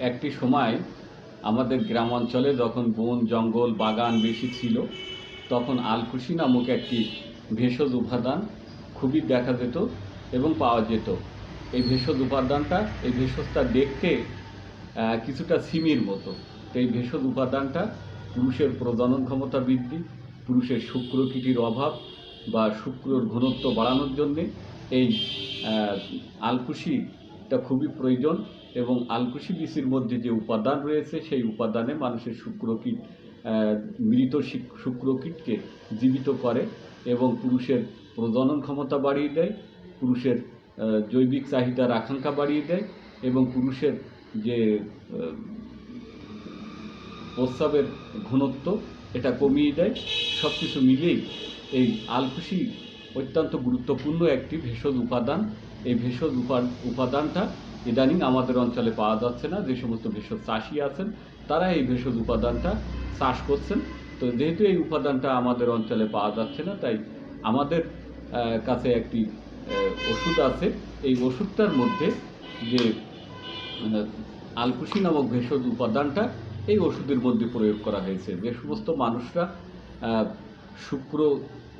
একটি সময় আমাদের গ্রামাঞ্চলে যখন বন জঙ্গল বাগান বেশি ছিল তখন আলকুশি নামক একটি ভেষজ উপাদান খুবই দেখা যেত এবং পাওয়া যেত। এই ভেষজ উপাদানটা এই ভেষজটা দেখতে কিছুটা সিমির মতো। তো এই ভেষজ উপাদানটা পুরুষের প্রজনন ক্ষমতা বৃদ্ধি পুরুষের শুক্রকীটির অভাব বা শুক্রর ঘনত্ব বাড়ানোর জন্যে এই আহ, আলকুশিটা খুবই প্রয়োজন এবং আলকুশি বীচির মধ্যে যে উপাদান রয়েছে, সেই উপাদানে মানুষের শুক্রকীট মৃত শিক- শুক্রকীটকে জীবিত করে এবং পুরুষের প্রজনন ক্ষমতা বাড়িয়ে দেয়, পুরুষের জৈবিক চাহিদার আকাঙ্ক্ষা বাড়িয়ে দেয় এবং পুরুষের যে প্রস্রাবের ঘনত্ব, এটা কমিয়ে দেয়। সব কিছু মিলিয়েই এই আলকুশি অত্যন্ত গুরুত্বপূর্ণ একটি ভেষজ উপাদান। এই ভেষজ উপাদানটা ইদানিং আমাদের অঞ্চলে পাওয়া যাচ্ছে না। যে সমস্ত ভেষজ চাষি আছেন, তারা এই ভেষজ উপাদানটা চাষ করছেন। তো যেহেতু এই উপাদানটা আমাদের অঞ্চলে পাওয়া যাচ্ছে না, তাই আমাদের কাছে একটি ওষুধ আছে। এই ওষুধটার মধ্যে যে মানে আলকুশি নামক ভেষজ উপাদানটা, এই ওষুধের মধ্যে প্রয়োগ করা হয়েছে। যে সমস্ত মানুষরা শুক্র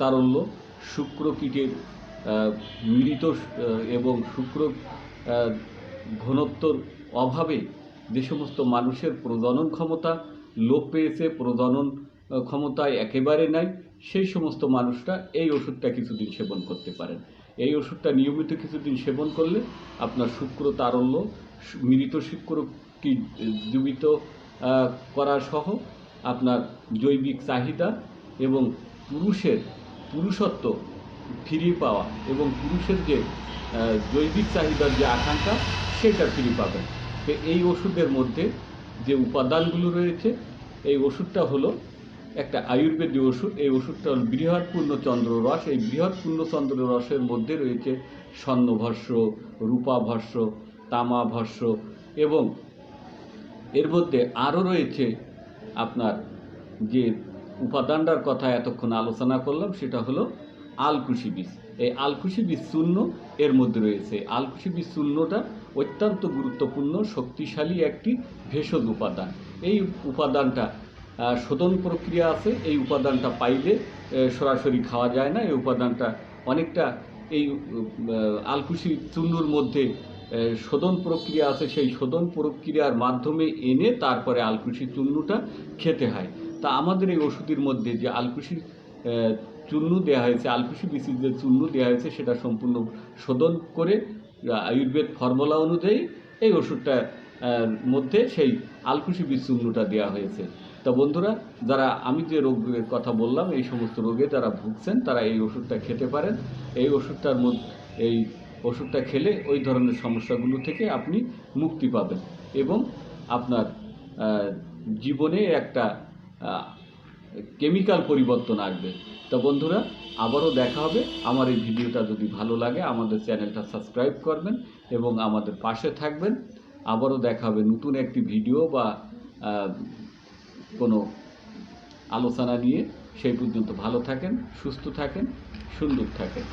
তারল্য শুক্র কীটের আহ, মৃত এবং শুক্র ঘনত্বর অভাবে যে সমস্ত মানুষের প্রজনন ক্ষমতা লোপ পেয়েছে প্রজনন ক্ষমতায় একেবারে নাই সেই সমস্ত মানুষরা এই ওষুধটা কিছুদিন সেবন করতে পারেন। এই ওষুধটা নিয়মিত কিছুদিন সেবন করলে আপনার শুক্র তারল্য মৃত শুক্র কি জীবিত করা সহ আপনার জৈবিক চাহিদা এবং পুরুষের পুরুষত্ব ফিরে পাওয়া এবং পুরুষের যে জৈবিক চাহিদার যে আকাঙ্ক্ষা, সেটা ফিরে পাবেন। তো এই ওষুধের মধ্যে যে উপাদানগুলো রয়েছে, এই ওষুধটা হলো একটা আয়ুর্বেদীয় ওষুধ। এই ওষুধটা হল বৃহৎ পূর্ণচন্দ্র রস। এই বৃহৎ পূর্ণচন্দ্র রসের মধ্যে রয়েছে স্বর্ণভস্য, রূপাভস্য, তামাভস্য এবং এর মধ্যে আরও রয়েছে আপনার যে উপাদানটার কথা এতক্ষণ আলোচনা করলাম, সেটা হলো আলকুশি বীজ। এই আলকুশি বীজ চূর্ণ এর মধ্যে রয়েছে। আলকুশি বীজ চূর্ণটা অত্যন্ত গুরুত্বপূর্ণ, শক্তিশালী একটি ভেষজ উপাদান। এই উপাদানটা শোধন প্রক্রিয়া আছে। এই উপাদানটা পাইলে সরাসরি খাওয়া যায় না। এই উপাদানটা অনেকটা এই আলকুশি চূর্ণর মধ্যে শোধন প্রক্রিয়া আছে। সেই শোধন প্রক্রিয়ার মাধ্যমে এনে তারপরে আলকুশি চূর্ণটা খেতে হয়। তা আমাদের এই ওষুধের মধ্যে যে আহ, চূর্ণ দেওয়া হয়েছে আলকুশি বিসির যে চূর্ণ দেওয়া হয়েছে সেটা সম্পূর্ণ শোধন করে আয়ুর্বেদ ফর্মুলা অনুযায়ী এই ওষুধটার মধ্যে সেই আলকুশি বীজ চূর্ণটা দেওয়া হয়েছে। তা বন্ধুরা যারা আমি যে রোগের কথা বললাম এই সমস্ত রোগে যারা ভুগছেন তারা এই ওষুধটা খেতে পারেন। এই ওষুধটার মধ্যে এই ওষুধটা খেলে ওই ধরনের সমস্যাগুলো থেকে আপনি মুক্তি পাবেন এবং আপনার জীবনে একটা কেমিক্যাল পরিবর্তন আসবে। তো বন্ধুরা, আবারও দেখা হবে। আমার এই ভিডিওটা যদি ভালো লাগে, আমাদের চ্যানেলটা সাবস্ক্রাইব করবেন এবং আমাদের পাশে থাকবেন। আবারও দেখা হবে নতুন একটি ভিডিও বা কোনো আলোচনা নিয়ে। সেই পর্যন্ত ভালো থাকেন, সুস্থ থাকেন, সুন্দর থাকেন।